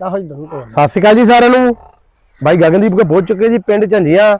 ਤਾਂ ਹੋਈ ਦਨੂੰ ਤੋਂ ਸਤਿ ਸ਼੍ਰੀ ਅਕਾਲ ਜੀ ਸਾਰਿਆਂ ਨੂੰ। ਬਾਈ ਗਗਨਦੀਪ ਕੇ ਪਹੁੰਚ ਚੁੱਕੇ ਜੀ ਪਿੰਡ ਝੰਜੀਆਂ।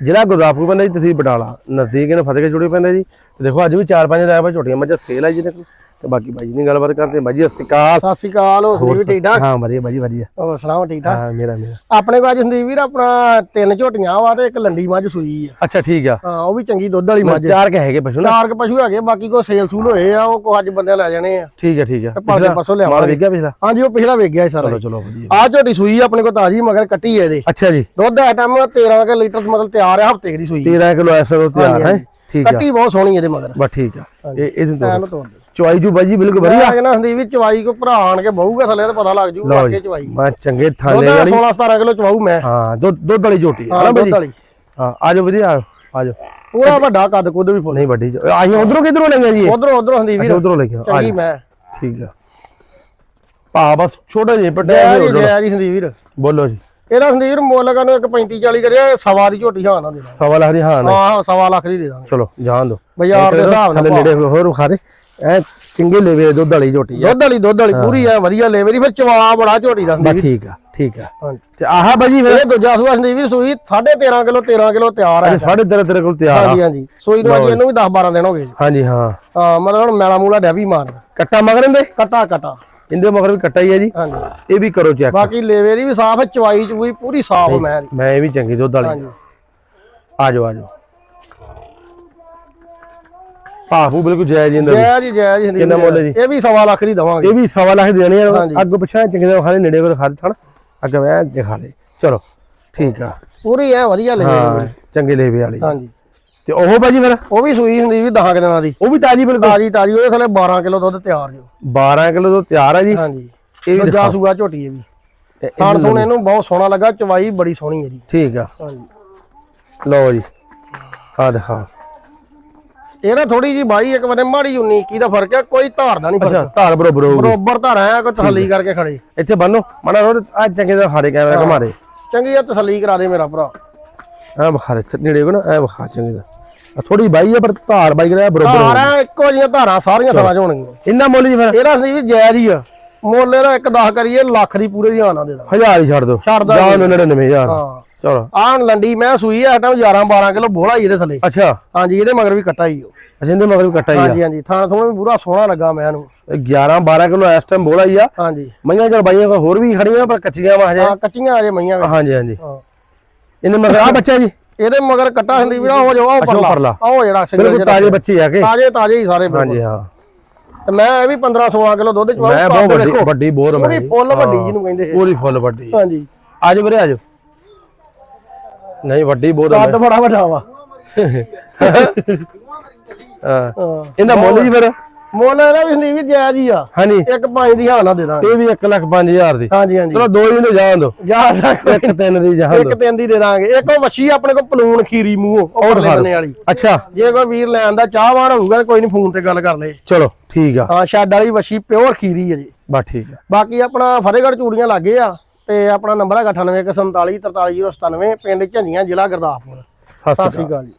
ਜ਼ਿਲ੍ਹਾ ਗੁਰਦਾਸਪੁਰ ਪੈਂਦਾ ਜੀ, ਤਹਿਸੀਲ ਬਟਾਲਾ। ਨਜ਼ਦੀਕ ਨੇ ਫਤਿਹਗੜ੍ਹ ਚੂੜੀ ਪੈਂਦਾ ਜੀ। ਤੇ ਦੇਖੋ ਅੱਜ ਵੀ ਚਾਰ ਪੰਜ ਰਾਇ ਝੋਟੀਆਂ ਮੱਝਾਂ ਸੇਲ ਆ ਜੀ ਦੇਖੋ ਤੇ ਬਾਕੀ ਬਾਈ ਜੀ ਨਾਲ ਗੱਲਬਾਤ ਕਰਦੇ। ਬਾਈ ਜੀ ਸਤਿ ਸ਼੍ਰੀ ਅਕਾਲ। ਸਤਿ ਸ਼੍ਰੀ ਅਕਾਲ ਹੋ ਸੰਦੀਪ ਠੀਕ ਠਾਕ? ਹਾਂ ਵਧੀਆ ਬਾਈ ਵਧੀਆ। ਹੋਰ ਸੁਣਾਓ ਠੀਕ ਠਾਕ? ਹਾਂ ਮੇਰਾ ਮੇਰਾ ਆਪਣੇ ਕੋਲ ਅੱਜ ਸੰਦੀਪ ਵੀਰ ਆਪਣਾ ਤਿੰਨ ਝੋਟੀਆਂ ਵਾ ਤੇ ਇੱਕ ਲੰਡੀ ਮੱਝ ਸੂਈ ਆ। ਅੱਛਾ ਠੀਕ ਆ। ਹਾਂ ਉਹ ਵੀ ਚੰਗੀ ਦੁੱਧ ਵਾਲੀ ਮੱਝ ਆ। ਚਾਰ ਕੇ ਹੈਗੇ ਪਸ਼ੂ ਨਾ? ਚਾਰ ਕ ਪਸ਼ੂ ਹੈਗੇ ਬਾਕੀ ਕੋ ਸੇਲ ਸੂਲ ਹੋਏ ਆ ਉਹ ਕੋ ਅੱਜ ਬੰਦੇ ਲੈ ਜਾਣੇ ਆ। ਠੀਕ ਆ ਠੀਕ ਆ। ਪਾਸੇ ਪਾਸੋਂ ਮਾਲ ਲਿਆਵਾਂਗੇ। ਵੇਖ ਗਿਆ ਪਿਛਲਾ? ਹਾਂਜੀ ਉਹ ਪਿਛਲਾ ਵੇਖ ਗਿਆ ਸੀ ਸਾਰਾ ਚਲੋ ਚਲੋ ਵਧੀਆ। ਆ ਝੋਟੀ ਸੂਈ ਆ ਆਪਣੇ ਕੋਲ ਤਾਜੀ ਮਗਰ ਕੱਟੀ ਇਹਦੇ। ਅੱਛਾ ਜੀ। ਦੁੱਧ ਆਈਟਮ 13 ਕ ਲੀਟਰ ਮਤਲਬ ਤਿਆਰ ਹੈ ਹਫ਼ਤੇ ਦੀ ਸੂਈ। 13 ਕਿਲੋ ਐਸਾ ਤੋਂ ਤਿਆਰ ਹੈ? ਠੀਕ ਆ। ਕੱਟੀ ਬਹੁਤ ਸੋਹਣੀ ਇਹਦੇ ਮਗਰ। ਬਸ ਠੀਕ ਆ। ਇਹ ਇਹਦੇ ਤੋਂ ਤੋੜ ਦੇ ਚੁਆਈ ਜੂ ਬਾਈ ਜੀ ਬਿਲਕੁਲ ਵਧੀਆ। ਨਾ ਸੰਦੀਪ ਵੀ ਚਵਾਈ ਕੋ ਭਰਾ ਆਣ ਕੇ ਬਹੂਗਾ ਥੱਲੇ ਤਾਂ ਪਤਾ ਲੱਗ ਜੂ ਜੀ ਚਵਾਈ। ਮੈਂ ਚੰਗੇ ਥਾਲੇ ਵਾਲੀ 16 17 ਕਿਲੋ ਚਵਾਊ ਮੈਂ। ਹਾਂ ਦੁੱਧ ਦੁੱਧ ਵਾਲੀ ਝੋਟੀ ਹੈ ਦੁੱਧ ਜੀ? ਵਾਲੀ। ਹਾਂ ਆਜੋ ਵਧੀਆ ਆਜੋ ਪੂਰਾ ਵੱਡਾ ਕੱਦ ਕੁੱਦ ਵੀ ਨਹੀਂ ਵੱਡੀ ਆਈ ਉਧਰੋਂ ਕਿਧਰੋਂ ਲਈਆਂ ਜੀ ਉਧਰੋਂ ਉਧਰੋਂ ਸੰਦੀਪ ਵੀਰ। ਉਧਰੋਂ ਲੈ ਕੇ ਆ ਚੰਗੀ ਮੈਂ। ਠੀਕ ਆ। ਭਾ ਬਸ ਛੋਟਾ ਜਿਹਾ ਪੱਟਿਆ ਜੈ ਜੀ। ਜੈ ਸੰਦੀਪ ਵੀਰ। ਬੋਲੋ ਜੀ। ਇਹਦਾ ਸੰਦੀਪ ਮੁੱਲ ਕਾ ਨੂੰ ਇੱਕ 35 40 ਕਰਿਆ ਸਵਾ ਦੀ ਝੋਟੀ ਹਾਂ ਨਾ ਦੇ ਸਵਾ ਲੱਖ ਦੀ ਹਾਂ ਹਾਂ ਸਵਾ ਲੱਖ ਦੀ ਦੇ ਦਾਂਗੇ। ਚਲੋ ਜਾਣ ਦੋ ਬਾਜ਼ਾਰ ਦੇ ਹਿਸਾਬ ਨਾਲ ਥੱਲੇ ਨੇੜੇ ਹੋਰ ਖਾ ਦੇ। ਐ ਚੰਗੇ ਲੈਵੇ ਦੁੱਧ ਵਾਲੀ ਝੋਟੀ ਆ। ਦੁੱਧ ਵਾਲੀ ਦੁੱਧ ਵਾਲੀ ਪੂਰੀ ਆ ਵਧੀਆ ਲੈਵੇ ਦੀ ਫਿਰ ਚਵਾ ਬੜਾ ਝੋਟੀ ਦਾ ਬਸ ਠੀਕ ਆ ਠੀਕ ਆ। ਤੇ ਆਹ ਬਾਜੀ ਫਿਰ? ਇਹ ਦੂਜਾ ਸੂਆ ਸੰਦੀਪ ਵੀਰ ਸੂਈ 13.5 ਕਿਲੋ 13 ਕਿਲੋ ਤਿਆਰ ਹੈ ਅੱਜ ਸਾਢੇ ਤੇਰੇ ਤੇਰੇ ਕੋਲ ਤਿਆਰ ਆ। ਹਾਂਜੀ ਹਾਂਜੀ। ਸੂਈ ਨੂੰ ਅੱਜ ਇਹਨੂੰ ਵੀ 10 12 ਦਿਨ ਹੋ ਗਏ। ਹਾਂਜੀ ਹਾਂ। ਹਾਂ ਮਤਲਬ ਹੁਣ ਮੈਲਾ ਮੂਲਾ ਡੈਵੀ ਮਾਰਨਾ। ਕੱਟਾ ਮਗਰ ਦੇ ਕਟਾ ਕਟਾ। ਇਹਦੇ ਮਗਰ ਵੀ ਕੱਟਾ ਹੀ ਹੈ ਜੀ। ਹਾਂਜੀ। ਇਹ ਵੀ ਕਰੋ ਚੈੱਕ। ਬਾਕੀ ਲੇਵੇ ਦੀ ਵੀ ਸਾਫ਼ ਚਵਾਈ ਚੂਈ ਪੂਰੀ ਸਾਫ਼ ਮੈਂ। ਮੈਂ ਇਹ ਵੀ ਚੰਗੀ ਦੁੱਧ ਵਾਲੀ। ਹਾਂਜੀ। ਆਜੋ ਆਜੋ ਭਾਫੂ ਬਿਲਕੁਲ ਜਾਇਜ਼ ਜੀ ਅੰਦਰ ਜੈ। ਜੀ ਜੈ ਜੀ ਕਿੰਨਾ ਮੁੱਲ ਵੀਰ। ਇਹ ਵੀ ਸਵਾ ਲੱਖ ਦੀ ਦਵਾਂਗੇ। ਇਹ ਵੀ ਸਵਾ ਲੱਖ ਦੇਣੇ ਆ ਹਾਂਜੀ। ਅੱਗੋਂ ਪਿਛਾ ਚੰਗੇ ਦਾ ਖਾਲੇ ਨੇੜੇ ਕੋਲ ਖਾ ਥਣ ਅੱਗੇ ਮੈਂ ਦਿਖਾ ਦੇ। ਚਲੋ ਠੀਕ ਆ। ਪੂਰੀ ਐ ਵਧੀਆ ਲੇਵੇ ਹਾਂ ਚੰਗੇ ਲੇਵੇ ਵਾਲੀ। ਹਾਂਜੀ। ਤੇ ਉਹ ਭਾਜੀ ਫਿਰ? ਉਹ ਵੀ ਸੂਈ ਹੁੰਦੀ ਵੀ 10 ਦਿਨਾਂ ਦੀ। ਉਹ ਵੀ ਤਾਜੀ ਬਿਲਕੁਲ? ਤਾਜੀ ਤਾਜੀ ਉਹਦੇ ਥੱਲੇ 12 ਕਿਲੋ ਦੁੱਧ ਤਿਆਰ ਜੋ। 12 ਕਿਲੋ ਤੋਂ ਤਿਆਰ ਆ ਜੀ? ਹਾਂਜੀ। ਇਹ ਵੀ ਦੂਜਾ ਸੂਆ ਝੋਟੀ ਇਹ ਵੀ ਇਹ- ਖਾਣ ਥੋਣ ਇਹਨੂੰ ਬਹੁਤ ਸੋਹਣਾ ਲੱਗਾ ਚਵਾਈ ਬੜੀ ਸੋਹਣੀ ਹੈ ਜੀ। ਠੀਕ ਆ। ਹਾਂਜੀ। ਲਓ ਜੀ। ਆ ਦਿਖਾ ਇਹ ਨਾ ਥੋੜੀ ਜੀ ਬਾਈ ਇੱਕ ਵਾਰ ਮਾੜੀ 19 ਕੀ ਦਾ ਫ਼ਰਕ ਹੈ ਕੋਈ ਧਾਰ ਦਾ ਨਹੀਂ ਅੱਛਾ ਫ਼ਰਕ ਧਾਰ ਬਰੋਬਰ ਹੋਊਗੀ। ਬਰੋਬਰ ਧਾਰ ਆ ਕੋਈ ਤਸੱਲੀ ਕਰਕੇ ਖੜੇ। ਇੱਥੇ ਬੰਨੋ ਮਾੜਾ ਰੋ ਆ ਚੰਗੇ ਦਾ ਹਾਰੇ ਕੈਮਰਾ ਘਮਾਰੇ ਚੰਗੀ ਆ ਤਸੱਲੀ ਕਰਾ ਦੇ ਮੇਰਾ ਭਰਾ। ਆ ਬਖਾਰੇ ਨੇੜੇ ਕੋ ਨਾ ਐ ਬਖਾ ਚੰਗੇ ਦਾ ਥੋੜੀ ਬਾਈ ਆ ਪਰ ਧਾਰ ਬਾਈ ਕਰਿਆ ਬਰੋਬਰ। ਧਾਰਾਂ ਇੱਕੋ ਜਿਹੀਆਂ ਧਾਰਾਂ ਸਾਰੀਆਂ 'ਚ ਹੋਣਗੀਆਂ। ਇੰਨਾ ਮੁੱਲ ਜੀ ਫਿਰ? ਇਹਦਾ ਸੀ ਵੀ ਜਾਇਜ਼ ਹੀ ਆ। ਮੁੱਲ ਇਹਦਾ ਇੱਕ 10 ਕਰੀਏ ਲੱਖ ਦੀ ਪੂਰੇ ਦੇ ਦਾਂ ਹਜ਼ਾਰ ਹੀ ਛੱਡ ਦੋ ਛੱਡ ਦਾਂ ਜਾਂ 99000 ਹਾਂ। ਚਲੋ। ਆਹ ਲੰਡੀ ਮੈਂ ਸੂਈ ਆ ਟਾਈਮ 11 12 ਕਿਲੋ ਬੋਲਾ ਹੀ ਇਹਦੇ ਥੱਲੇ। ਅੱਛਾ। ਹਾਂਜੀ ਇਹਦੇ ਮਗਰ ਵੀ ਕੱਟਾ ਹੀ ਉਹ। ਅਸੀਂ ਇਹਦੇ ਮਗਰ ਵੀ ਕੱਟਾ ਹੀ ਆ। ਹਾਂਜੀ ਹਾਂਜੀ ਥਾਂ ਥੋੜਾ ਵੀ ਪੂਰਾ ਸੋਹਣਾ ਲੱਗਾ ਮੈਂ ਇਹਨੂੰ। 11 12 ਕਿਲੋ ਇਸ ਟਾਈਮ ਬੋਲਾ ਹੀ ਆ। ਹਾਂਜੀ। ਮਈਆਂ ਚਲ ਬਾਈਆਂ ਕੋਲ ਹੋਰ ਵੀ ਖੜੀਆਂ ਪਰ ਕੱਚੀਆਂ ਵਾ ਹਜੇ। ਹਾਂ ਕੱਚੀਆਂ ਅਜੇ ਮਈਆਂ। ਹਾਂਜੀ ਹਾਂਜੀ। ਹਾਂ। ਇਹਨੇ ਮਗਰ ਆ ਬੱਚਾ ਜੀ। ਇਹਦੇ ਮਗਰ ਕੱਟਾ ਹੁੰਦੀ ਵੀਰਾ ਉਹ ਜੋ ਉਹ ਅੱਛਾ, ਪਰਲਾ। ਉਹ ਜਿਹੜਾ ਸਿੰਗਲ ਬਿਲਕੁਲ ਤਾਜ਼ੇ ਬੱਚੇ ਆ ਕੇ। ਤਾਜੇ ਤਾਜੇ ਹੀ ਸਾਰੇ। ਹਾਂਜੀ ਹਾਂ। ਤੇ ਮੈਂ ਇਹ ਵੀ 15 16 ਕਿਲੋ ਦੁੱਧ ਚ ਮੈਂ ਬਹੁਤ ਵੱਡੀ ਵੱਡੀ ਬੋਰ ਮੈਂ ਪੂਰੀ ਫੁੱਲ ਵੱਡੀ ਜਿਹਨੂੰ ਕਹਿੰਦੇ ਪੂਰੀ ਫੁੱਲ ਵੱਡੀ। ਹਾਂਜੀ। ਆਜੋ ਵੀਰੇ ਆਜੋ ਨਹੀਂ ਵੱਡੀ ਬੋਰ ਹੈ ਕੱਦ ਬੜਾ ਵੱਡਾ ਵਾ। ਹਾਂ। ਇਹਦਾ ਮੁੱਲ ਜੀ ਫਿਰ? ਮੁੱਲ ਇਹਦਾ ਵੀ ਸੰਦੀਪ ਜੀ ਜਾਇਜ਼ ਹੀ ਆ। ਹਾਂਜੀ। ਇੱਕ ਪੰਜ ਦੀ ਹਾਲ ਨਾ ਦੇ ਦਾਂਗੇ। ਇਹ ਵੀ 1 ਲੱਖ 5000 ਦੀ। ਹਾਂਜੀ ਹਾਂਜੀ। ਚਲੋ ਦੋ ਹੀ ਨੇ ਜਾਣ ਦੋ। ਜਾ ਇੱਕ ਤਿੰਨ ਦੀ ਜਾਣ ਇੱਕ ਦੋ। ਤਿੰਨ ਦੀ ਦੇ ਦਾਂਗੇ। ਇੱਕ ਉਹ ਵੱਛੀ ਆਪਣੇ ਕੋਲ ਪਲੂਣ ਖੀਰੀ ਮੂੰਹੋਂ ਉਹ ਬੰਨੇ ਵਾਲੀ ਅੱਛਾ। ਜੇ ਕੋਈ ਵੀਰ ਲੈਣ ਦਾ ਚਾਹਵਾਨ ਹੋਊਗਾ ਕੋਈ ਨਹੀਂ ਫੋਨ ਤੇ ਗੱਲ ਕਰ ਲੇ। ਚਲੋ ਠੀਕ ਆ। ਹਾਂ ਛੱਡ ਵਾਲੀ ਵੱਛੀ ਪਿਓਰ ਖੀਰੀ ਹੈ ਜੀ। ਬਸ ਠੀਕ ਆ। ਬਾਕੀ ਆਪਣਾ ਫਤਿਹਗੜ੍ਹ ਚੂੜੀਆਂ ਲੱਗੇ ਆ। ਤੇ ਆਪਣਾ ਨੰਬਰ ਹੈਗਾ 9847 43 97 ਪਿੰਡ ਝੰਜੀਆਂ ਜ਼ਿਲ੍ਹਾ ਗੁਰਦਾਸਪੁਰ। ਸਤਿ ਸ਼੍ਰੀ ਅਕਾਲ ਜੀ।